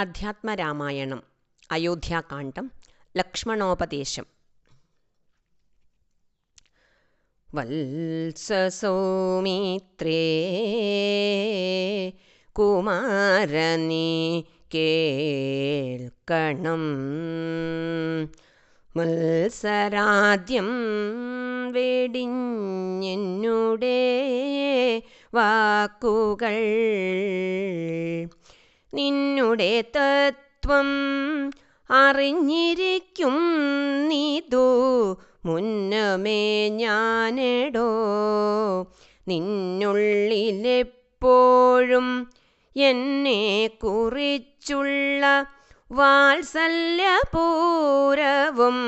അധ്യാത്മരാമായണം അയോധ്യാകാന്ഡം ലക്ഷ്മണോപദേശം. വത്സസൗമിത്രേ കുമാരനീ കേൾക്കണം. മത്സരാദ്യം വെടിഞ്ഞെന്നുടേ വാക്കുകൾ നിന്നുടെ തത്വം അറിഞ്ഞിരിക്കും നീതു. മുന്നമേ ഞാനെടോ. നിന്നുള്ളിലെപ്പോഴും എന്നെ കുറിച്ചുള്ള വാത്സല്യപൂരവും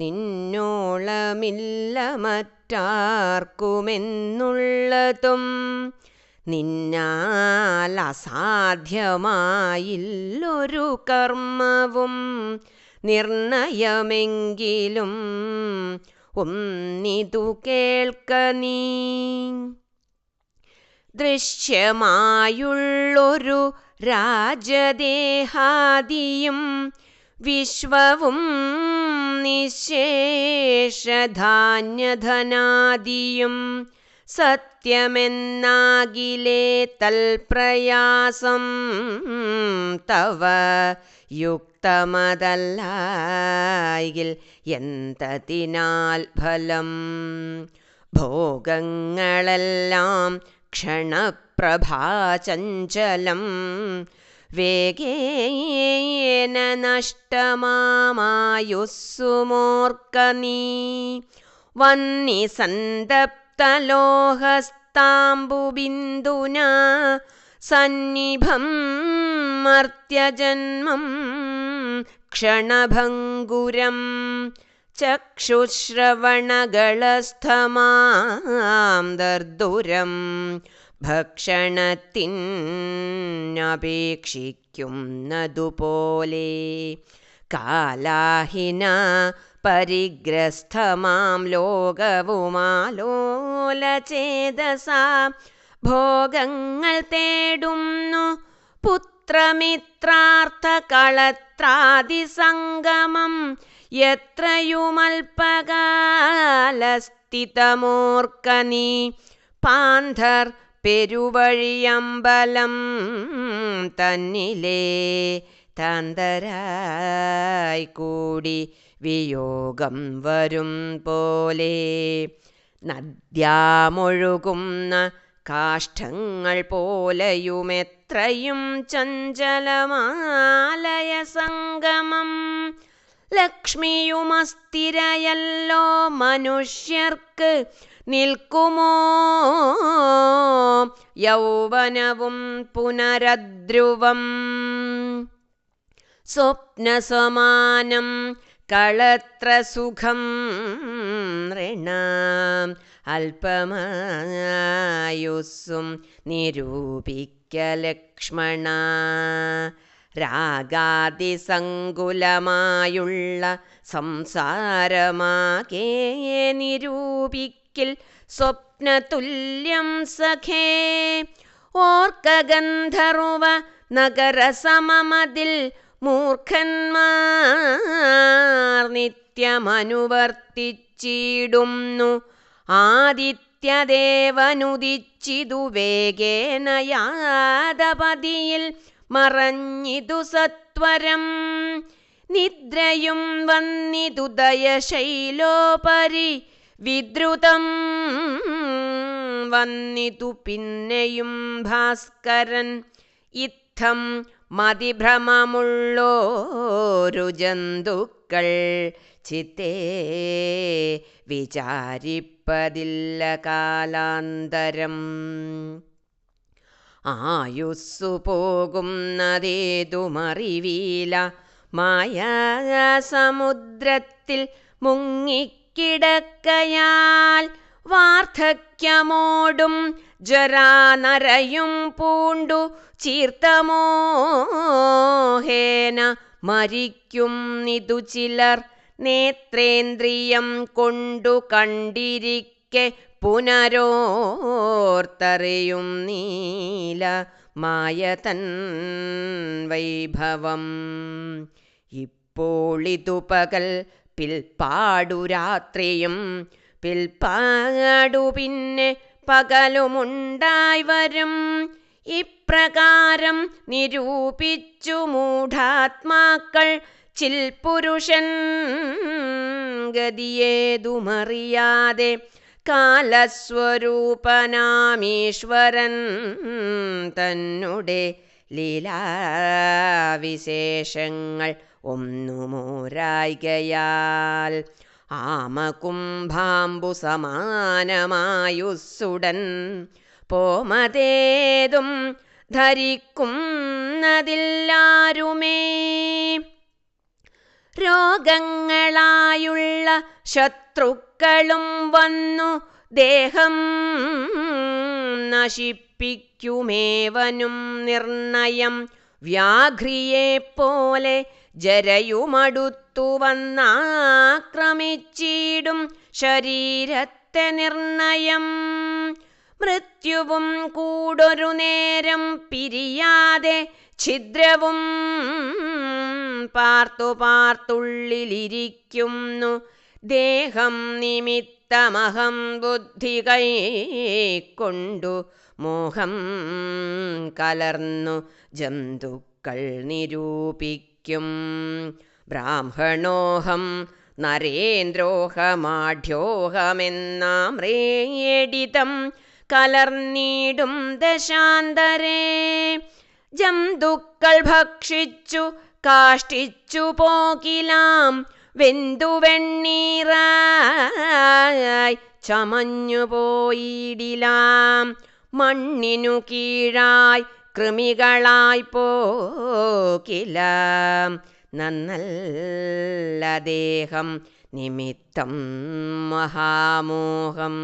നിന്നോളമില്ല മറ്റാർക്കുമെന്നുള്ളതും നിന്നാൽ അസാധ്യമായില്ലൊരു കർമ്മവും നിർണയമെങ്കിലും ഒന്നിതു കേൾക്ക നീ. ദൃശ്യമായുള്ളൊരു രാജദേഹാദിയും വിശ്വവും നിശേഷധാന്യധനാദിയും സത്യമെന്നാകിലേ തൽപ്രയാസം തവ യുക്തമതല്ലായിൽ എന്തതിനാൽ ഫലം? ഭോഗങ്ങളെല്ലാം ക്ഷണപ്രഭാചഞ്ചലം വേഗേന നഷ്ടമാമായുസ്സുമോർക്ക നീ. വന്നി स्तोहस्ताम्बुबिन्दुना सन्निभं मर्त्यजन्मम् क्षणभङ्गुरं चक्षुश्रवणगळस्थमा दर्दुरम् भक्षणति अपेक्षिकुपोले कालाहिना പരിഗ്രസ്ഥമാം ലോകവുമാലോലചേതസ. ഭോഗങ്ങൾ തേടുന്നു പുത്രമിത്രാർത്ഥ കളത്രാദിസംഗമം എത്രയുമൽപകാലസ്ഥിതമോർക്ക നീ പാന്ധർ പെരുവഴിയമ്പലം തന്നിലേ തന്തരായി കൂടി വിയോഗം വരും പോലെ. നദ്യാമൊഴുകുന്ന കാഷ്ടങ്ങൾ പോലെയുമെത്രയും ചഞ്ചലമാലയ സംഗമം. ലക്ഷ്മിയുമസ്ഥിരയല്ലോ മനുഷ്യർക്ക് നിൽക്കുമോ? യൗവനവും പുനരദ്രുവം. സ്വപ്നസമാനം കളത്ര സുഖം ഋണാം അല്പമായുസ്സും നിരൂപിക്ക ലക്ഷ്മണ. രാഗാതിസങ്കുലമായുള്ള സംസാരമാകേ നിരൂപിക്കിൽ സ്വപ്നതുല്യം സഖേ. ഓർക്കഗന്ധർവ നഗരസമമതിൽ മൂർഖന്മാർ നിത്യമനുവർത്തിച്ചിടുന്നു. ആദിത്യദേവനുദിച്ചിതു വേഗേന യാദപതിയിൽ മറഞ്ഞിതു സത്വരം. നിദ്രയും വന്നിതു ദയശൈലോപരി വിദ്രുതം വന്നിതു പിന്നെയും ഭാസ്കരൻ. ഇത്തം മതിഭ്രമമുള്ളോരു ജന്തുക്കൾ ചിത്തേ വിചാരിപ്പതില്ല കാലാന്തരം. ആയുസ്സു പോകുന്നതേതുമറിവീല മായാസമുദ്രത്തിൽ മുങ്ങിക്കിടക്കയാൽ വാർദ്ധക്യമോടും ജരാനരയും പൂണ്ടു ചീർത്തമോഹേന മരിക്കും നിതു ചിലർ. നേത്രേന്ദ്രിയം കൊണ്ടു കണ്ടിരിക്കെ പുനരോർത്തറിയും നീല മായതൻ വൈഭവം. ഇപ്പോളിതു പകൽ പിൽപ്പാടു രാത്രിയും പിൽപ്പാടു പിന്നെ പകലുമുണ്ടായി വരും ഇപ്രകാരം നിരൂപിച്ചു മൂഢാത്മാക്കൾ ചിൽപുരുഷൻ ഗതിയേതുമറിയാതെ കാലസ്വരൂപനാമീശ്വരൻ തന്നെ ലീലാവിശേഷങ്ങൾ ഒന്നുമോരായികയാൽ. ആമകുംഭാംബു സമാനമായുസ്സുടൻ പോമതേതും ധരിക്കുന്നതില്ലാരുമേ. രോഗങ്ങളായുള്ള ശത്രുക്കളും വന്നു ദേഹം നശിപ്പിക്കുമേവനും നിർണയം. വ്യാഘ്രിയെപ്പോലെ ജരയുമടുത്തു വന്നാക്രമിച്ചിടും ശരീരത്തെ നിർണയം. മൃത്യുവും കൂടൊരു നേരം പിരിയാതെ ഛിദ്രവും പാർത്തു പാർത്തുള്ളിലിരിക്കുന്നു. ദേഹം നിമിത്തമഹം ബുദ്ധി കൈക്കൊണ്ടു മോഹം കലർന്നു ജന്തുക്കൾ നിരൂപിക്കും. ബ്രാഹ്മണോഹം നരേന്ദ്രോഹമാഢ്യോഹമെന്നാമ്രേടിതം കലർന്നീടും ദശാന്തരേ. ജന്തുക്കൾ ഭക്ഷിച്ചു കാഷ്ടിച്ചു പോകിലാം വെന്തു വെണ്ണീറായി ചമഞ്ഞു പോയിടിലാം. മണ്ണിനു കീഴായി കൃമികളായി പോകില. നന്നല്ല ദേഹം നിമിത്തം മഹാമോഹം.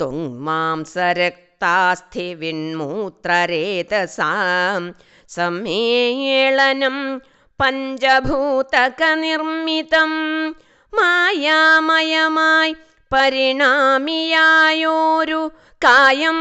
തൊങ്മാംസരക്താസ്ഥി വിൺമൂത്രരേതസാം സമ്മേളനം പഞ്ചഭൂതകനിർമ്മിതം മായാമയമായി പരിണാമിയായോരു കായം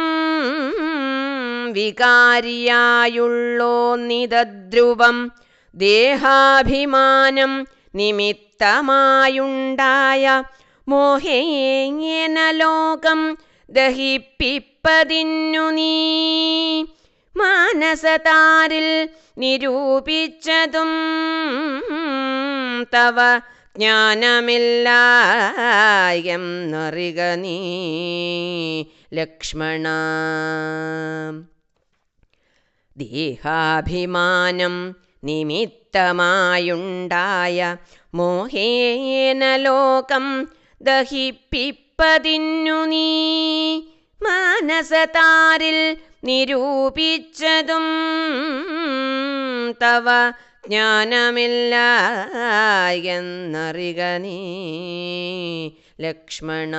വികാരിയായുള്ളോ നിതദ്രുവം ദേഹാഭിമാനം നിമിത്തമായുണ്ടായ മോഹേങ്ങന ലോകം ദഹിപ്പിപ്പതിന്നു നീ. മാനസതാരിൽ നിരൂപിച്ചതും തവ ജ്ഞാനമില്ലായെന്നറിക നീ ലക്ഷ്മണ. ദേഹാഭിമാനം നിമിത്തമായുണ്ടായ മോഹേന ലോകം ദഹിപ്പിപ്പതിന്നു നീ. മാനസതാരിൽ നിരൂപിച്ചതും തവ ജ്ഞാനമില്ല എന്നറിക നീ ലക്ഷ്മണ.